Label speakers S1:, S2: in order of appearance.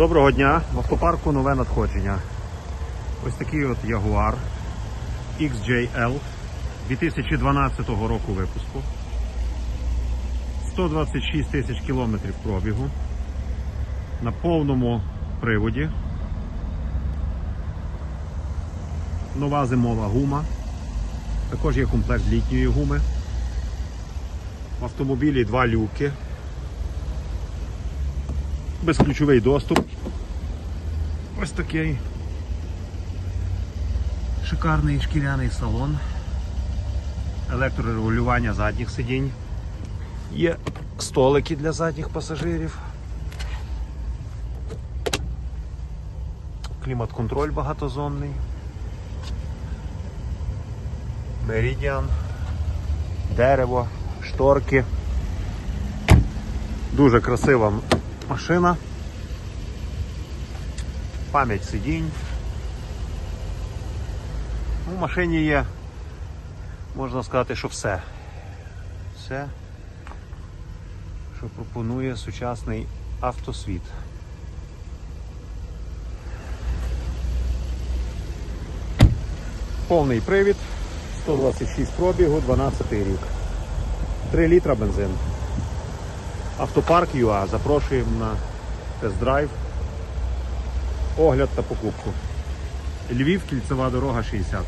S1: Доброго дня! В автопарку нове надходження. Ось такий от Jaguar XJL 2012 року випуску. 126 тисяч кілометрів пробігу. На повному приводі. Нова зимова гума. Також є комплект літньої гуми. В автомобілі два люки. Безключовий доступ. Ось такий шикарний шкіряний салон. Електрорегулювання задніх сидінь. Є столики для задніх пасажирів. Клімат-контроль багатозонний. Меридіан, дерево, шторки. Дуже красива машина. Пам'ять сидінь. У машині є, можна сказати, що все. Все, що пропонує сучасний автосвіт. Повний привід, 126 пробігу, 12 рік. 3 літра бензин. Автопарк ЮА запрошуємо на тест-драйв, огляд та покупку. Львів, кільцева дорога 60.